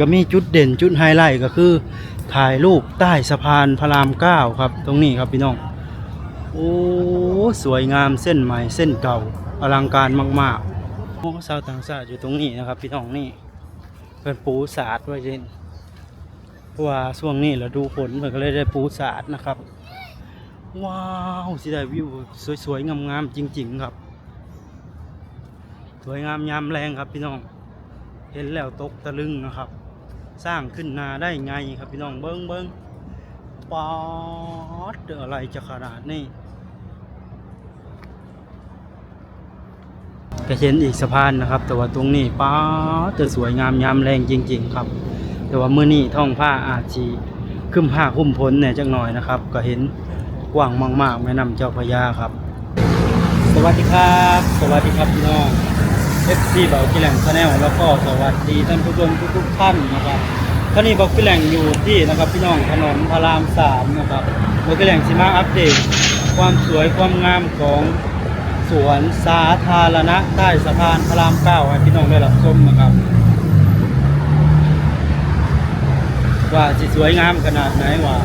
ก็มีจุดเด่นจุดไฮไลท์ก็คือถ่ายรูปใต้สะพานพระรามเก้าครับ ตรงนี้ครับพี่น้อง โอ้ สวยงามเส้นใหม่เส้นเก่าอลังการมากๆโอ้ชาวต่างชาติอยู่ตรงนี้นะครับ พี่น้องนี่เพิ่นปูสาดไว้เช่นเพราะว่าช่วงนี้เราดูฝนเพิ่นก็เลยได้ปูสาดนะครับ ว้าวสิได้วิวสวยๆงามๆจริง ๆ ครับ สวยงามยามแรงครับพี่น้อง เห็นแล้วตกตะลึงนะครับ สร้างขึ้นนาได้ไงครับพี่น้องเบิ้งเบิ้งปอดอะไรจะขนาดนี้ก็เห็นอีกสะพานนะครับ แต่ว่าตรงนี้ป๊าดจะสวยงามยามแรงจริง ๆ ครับ แต่ว่ามื้อนี้ท้องผ้าอาจจีขึ้นผ้าคุ้มพ้นเนี่ยจักหน่อยนะครับ ก็เห็นกว้างมากๆแม่น้ำเจ้าพระยาครับ สวัสดีครับ สวัสดีครับพี่น้อง FC เบากิแหลงชาแนลแล้วก็สวัสดีท่านผู้ชมทุกๆท่านนะครับท่านี้เบากิแหลงอยู่ที่นะครับพี่น้องถนนพระรามสามนะครับเบากิแหลงสิมาอัปเดต ความสวยความงามของสวนสาธารณะใต้สะพานพระรามเก้าให้พี่น้องได้รับชมนะครับ ว่าสิสวยงามขนาดไหนว่า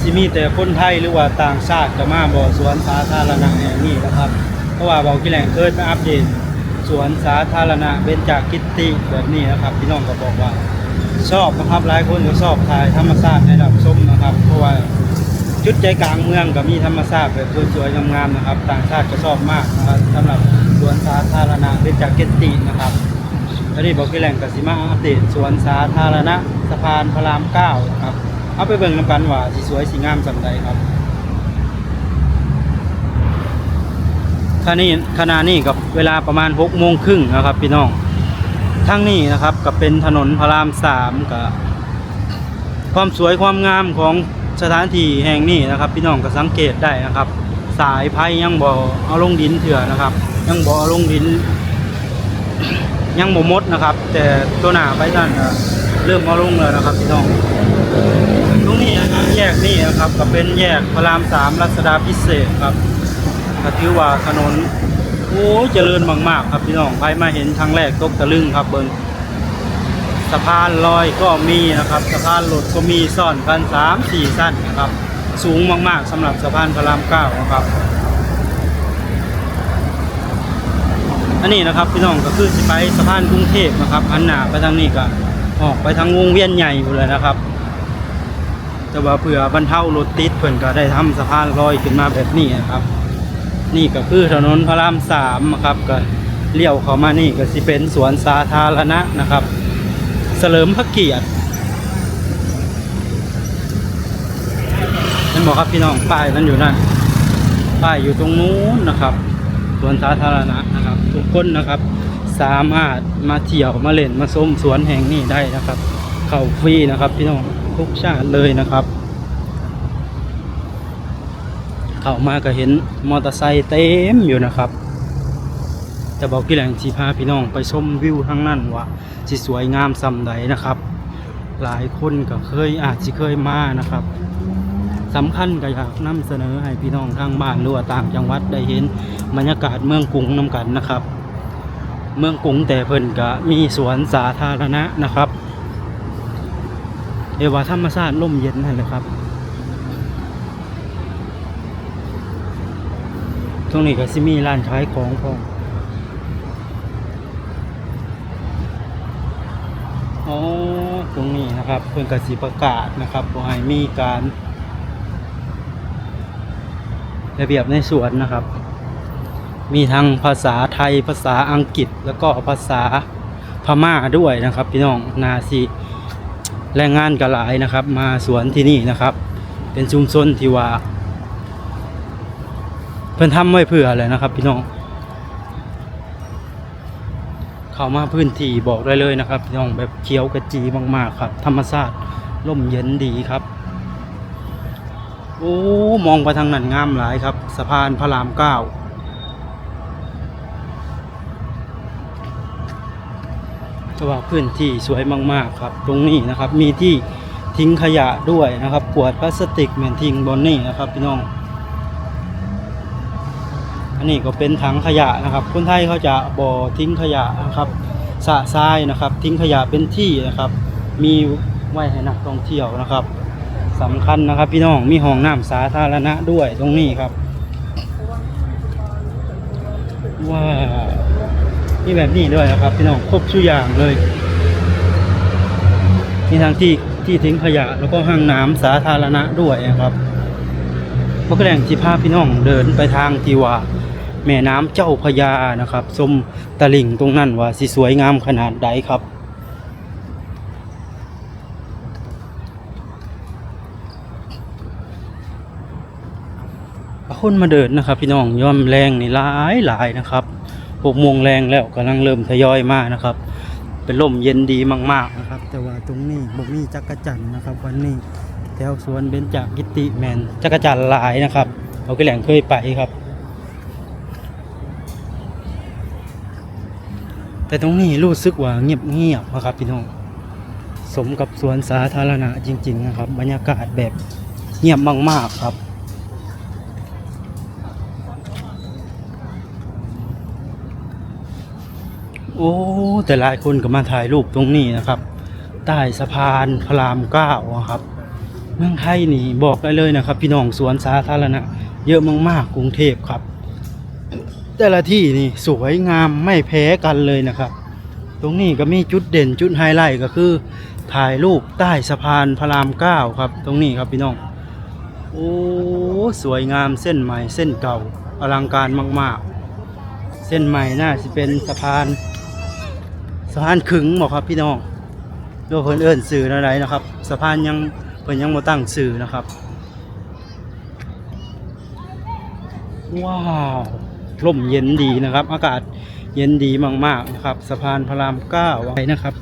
สิมีแต่คนไทยหรือว่าต่างชาติจะมาบ่สวนสาธารณะแห่งนี้นะครับ เพราะว่าเบากิแหลงเคยไปอัปเดต สวนสาธารณะเบญจกิติแบบนี้นะครับพี่น้องก็บอกว่า ชอบนะครับหลายคนก็ชอบถ่ายธรรมชาติให้รับชมนะครับเพราะว่าจุดใจกลางเมืองก็มีธรรมชาติแบบสวยๆงามๆนะครับ ต่างชาติก็ชอบมากนะครับสำหรับสวนสาธารณะเบญจกิตินะครับตอนนี้บอกพี่แหล่งกสิมาอัปเดตสวนสาธารณะสะพานพระรามเก้านะครับเอาไปเบิ่งนำกันว่าสีสวยสีงามสำใดครับ ขณะนี้ขณะนี้กับเวลาประมาณ6โมงครึ่งนะครับ พี่น้องทั้งนี้นะครับก็เป็นถนนพระรามสามกับความสวยความงามของสถานที่แห่งนี้นะครับ พี่น้องก็สังเกตได้นะครับ สายไฟยังบ่เอาลงดินเถื่อนะครับ ยังบ่เอาลงดิน ยังบ่มดนะครับ แต่ตัวหน้าไปนั่นน่ะเริ่มเอาลงแล้วนะครับ พี่น้องตรงนี้นะครับแยกนี่นะครับ ก็เป็นแยกพระรามสามรัชดาพิเศษครับ ก็ถือว่าถนนโอ้ยเจริญมาก ๆ ครับพี่น้องไปมาเห็นครั้งแรกตกตะลึงครับเบิ้งสะพานลอยก็มีนะครับสะพานรถก็มีซ่อนกันสามสี่สั้นนะครับ สูงมาก ๆสำหรับสะพานพระรามเก้านะครับอันนี้นะครับพี่น้องก็คือสิไปสะพานกรุงเทพนะครับอันหนาไปทางนี้ก็ออกไปทางวงเวียนใหญ่อยู่เลยนะครับ แต่ว่าเผื่อบรรเทารถติดเพิ่อนก็ได้ทำสะพานลอยขึ้นมาแบบนี้นะครับ นี่ก็คือถนนพระรามสามนะครับก็เลี้ยวเข้ามานี่ก็สิเป็นสวนสาธารณะนะครับเสลิมพระเกียรตินั่นบอกครับพี่น้องป้ายมันอยู่นั่นป้ายอยู่ตรงนู้นนะครับสวนสาธารณะนะครับ ทุกคนนะครับ สามารถมาเที่ยวมาเล่นมาชมสวนแห่งนี้ได้นะครับ เข้าฟรีนะครับ พี่น้องทุกชาติเลยนะครับ เข้ามาก็เห็นมอเตอร์ไซค์เต็มอยู่นะครับ แต่บอกพี่แหล่งสีพาพี่น้องไปชมวิวทั้งนั้นว่าสิสวยงามสำใดนะครับ หลายคนก็เคยอาจจะเคยมานะครับสำคัญก็อยากนำเสนอให้พี่น้องทางบ้านหรือว่าต่างจังหวัดได้เห็นบรรยากาศเมืองกรุงนํกันนะครับ เมืองกรุงแต่เพิ่นก็มีสวนสาธารณะนะครับเรียกว่าธรรมชาติร่มเย็นนั่นแหละครับ ตรงนี้ก็สิมีร้านขายของพร้อมอ๋อตรงนี้นะครับ เพิ่นกสิประกาศนะครับว่าให้มีการระเบียบในสวนนะครับ มีทั้งภาษาไทยภาษาอังกฤษแล้วก็ภาษาพม่าด้วยนะครับ พี่น้องนาสิแรงงานก็หลายนะครับ มาสวนที่นี่นะครับ เป็นชุมชนที่ว่า พิ่นทำไว้เพื่ออะไรนะครับ พี่น้อง เข้ามาพื้นที่บอกได้เลยนะครับ พี่น้องแบบเขียวกระจีมากๆครับ ธรรมชาติร่มเย็นดีครับโอ้มองไปทางนั้นงามหลายครับ สะพานพระรามเก้าแต่ว่าพื้นที่สวยมาก ๆ ครับ ตรงนี้นะครับ มีที่ทิ้งขยะด้วยนะครับขวดพลาสติกเหมือนทิ้งบนนี่นะครับ พี่น้อง อันนี้ก็เป็นถังขยะนะครับ คนไทยเขาจะบ่อทิ้งขยะนะครับสะทรายนะครับ ทิ้งขยะเป็นที่นะครับ มีไว้ให้นักท่องเที่ยวนะครับสำคัญนะครับ พี่น้องมีห้องน้ำสาธารณะด้วยตรงนี้ครับว้าวมีแบบนี้ด้วยนะครับ พี่น้องครบทุกอย่างเลยมีทางที่ที่ทิ้งขยะแล้วก็ห้องน้ำสาธารณะด้วยนะครับพวกแรงที่พาพี่น้องเดินไปทางที่ว่า แม่น้ำเจ้าพระยานะครับชมตะลิ่งตรงนั้นว่าสิสวยงามขนาดใดครับคนมาเดินนะครับ พี่น้องย่อมแรงนี่หลายหลายนะครับหกโมงแรงแล้วกำลังเริ่มทยอยมากนะครับ เป็นลมเย็นดีมาก ๆนะครับ แต่ว่าตรงนี้บ่มีจักรจันนะครับ วันนี้แถวสวนเบญจกิติแมนจักรจันหลายนะครับ เราก็แหล่งเคยไปครับ แต่ตรงนี้รู้สึกว่าเงียบๆนะครับพี่น้องสมกับสวนสาธารณะจริง ๆ นะครับ บรรยากาศแบบเงียบมากๆครับโอ้แต่หลายคนก็มาถ่ายรูปตรงนี้นะครับ ใต้สะพานพระรามเก้าอะครับ เมืองไทยนี่บอกได้เลยนะครับ พี่น้องสวนสาธารณะ เยอะมากๆกรุงเทพครับ แต่ละที่นี่สวยงามไม่แพ้กันเลยนะครับ ตรงนี้ก็มีจุดเด่นจุดไฮไลท์ก็คือ ถ่ายรูปใต้สะพานพระรามเก้าครับ ตรงนี้ครับพี่น้อง โอ้สวยงามเส้นใหม่เส้นเก่าอลังการมาก ๆ เส้นใหม่น่าจะเป็นสะพานสะพานขึงบอกครับพี่น้องโดยเพิ่นเอิ้นสื่ออะไรนะครับสะพานยังเพิ่นยังบ่ตั้งสื่อนะครับ ว้าว ลมเย็นดีนะครับ อากาศเย็นดีมากๆนะครับ สะพานพระรามเก้าไว้นะครับ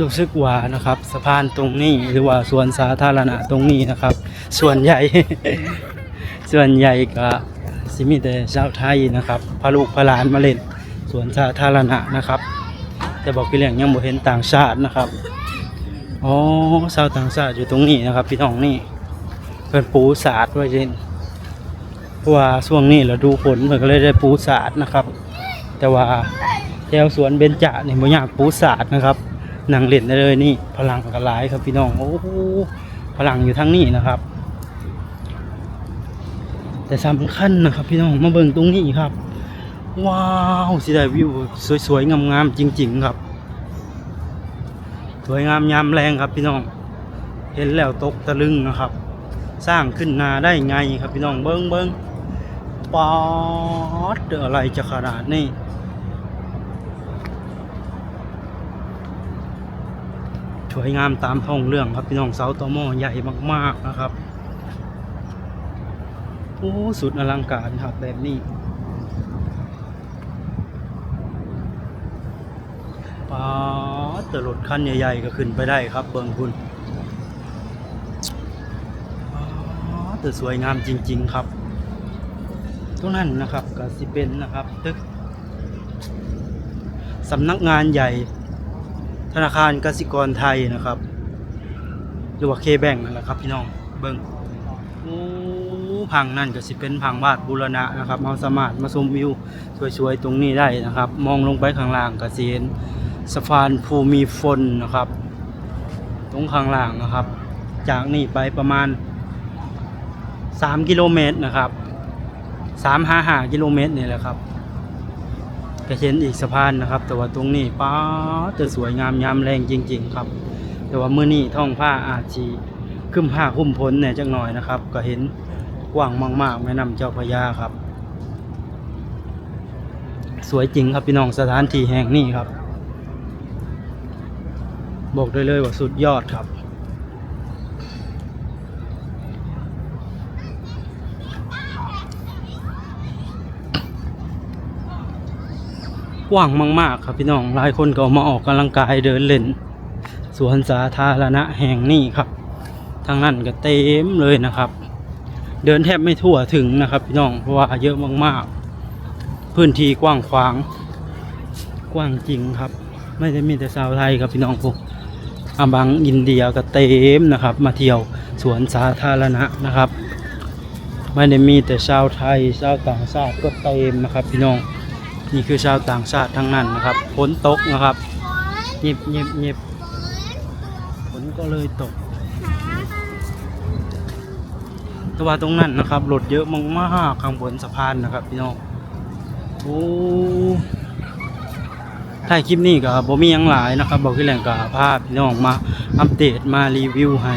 รู้สึกว่านะครับ สะพานตรงนี้หรือว่าสวนสาธารณะตรงนี้นะครับ ส่วนใหญ่ ส่วนใหญ่ก็สิมีแต่ชาวไทยนะครับพาลูกพาหลานมาเล่นสวนสาธารณะนะครับ แต่บอกพี่เลี้ยงยังบ่เห็นต่างชาตินะครับอ๋อชาวต่างชาติอยู่ตรงนี้นะครับ พี่น้องนี่ เพิ่นปูสาดไว้เช่นเพราะว่าช่วงนี้เราดูฝนเพิ่นก็เลยได้ปูสาดนะครับ แต่ว่าแถวสวนเบญจนี่บ่อยากปูสาดนะครับนั่งเล่นได้เลยนี่พลังกระหลายครับพี่น้องโอ้โหพลังอยู่ทั้งนี้นะครับ แต่สำคัญนะครับ พี่น้องมาเบิ่งตรงนี้ครับ ว้าวสิได้วิวสวยๆงามๆจริง ๆ ครับ สวยงามยามแรงครับพี่น้อง เห็นแล้วตกตะลึงนะครับ สร้างขึ้นนาได้ไงครับพี่น้องเบิ้งเบิ้งปอดเดอะไรจะขนาดนี้สวยงามตามท้องเรื่องครับพี่น้องเสาตอหม้อใหญ่มากๆนะครับโอ้สุดอลังการครับแบบนี้ป้าดแต่รถคันใหญ่ๆก็ขึ้นไปได้ครับเบิงคุณป๊าด แต่สวยงามจริง ๆ ครับตรงนั้นนะครับก็สิเป็นนะครับตึกสำนักงานใหญ่ ธนาคารกสิกรไทยนะครับ หรือว่าเคแบงนั่นแหละครับ พี่น้องเบิ้งโอ้พังนั่นก็สิเป็นพังวาดบูรณะนะครับเราสามารถมาชมวิวสวยๆตรงนี้ได้นะครับ มองลงไปข้างล่างก็สิเห็นสะพานภูมิฝนนะครับ ตรงข้างล่างนะครับ จากนี่ไปประมาณ 3 กิโลเมตรนะครับ3 5 5กิโลเมตรนี่แหละครับก็เห็นอีกสะพานนะครับ แต่ว่าตรงนี้ป้าจะสวยงามยามแรงจริง ๆ ครับ แต่ว่ามื้อนี้ท้องฟ้าอาจจีครึ้มผ้าคุ้มพ้นเนี่ยจักหน่อยนะครับ ก็เห็นกว้างมากๆแม่น้ำเจ้าพระยาครับ สวยจริงครับพี่น้องสถานที่แห่งนี้ครับ บอกได้เลยว่าสุดยอดครับ กว้างมากๆ ครับพี่น้องหลายคนก็มาออกกำลังกายเดินเล่นสวนสาธารณะแห่งนี้ครับ ทางนั้นก็เต็มเลยนะครับ เดินแทบไม่ทั่วถึงนะครับ พี่น้องเพราะว่าเยอะมากๆ พื้นที่กว้างขวาง กว้างจริงครับ ไม่ได้มีแต่ชาวไทยครับพี่น้องพวกอาบังอินเดียก็เต็มนะครับ มาเที่ยวสวนสาธารณะนะครับ ไม่ได้มีแต่ชาวไทยชาวต่างชาติก็เต็มนะครับ พี่น้อง นี่คือชาวต่างชาติทั้งนั้นนะครับฝนตกนะครับเงียบเงียบเงียบฝนก็เลยตกแต่ว่าตรงนั้นนะครับรถเยอะมากๆข้างบนสะพานนะครับพี่น้องโอ้ถ่ายคลิปนี้ก็บ่มียังหลายนะครับบอกที่แหล่งกับภาพพี่น้องมาอัปเดตมารีวิวให้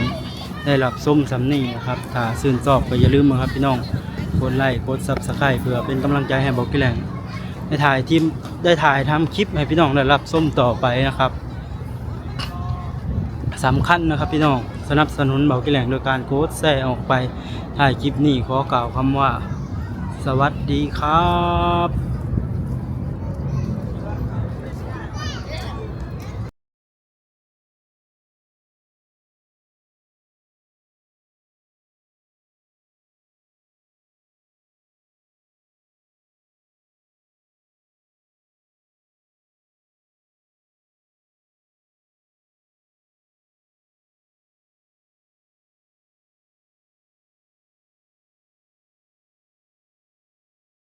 ได้รับส้มสำนีนะครับถ้าซื่นชอบก็อย่าลืมนะครับพี่น้องกดไลค์กดซับสไครต์เพื่อเป็นกำลังใจให้บอกที่แหล่ง ได้ถ่ายทีมได้ถ่ายทำคลิปให้พี่น้องได้รับส้มต่อไปนะครับสำคัญนะครับพี่น้องสนับสนุนเบากิแหลงโดยการโค้ดแซ่ออกไปถ่ายคลิปนี้ขอกล่าวคำว่า สวัสดีครับ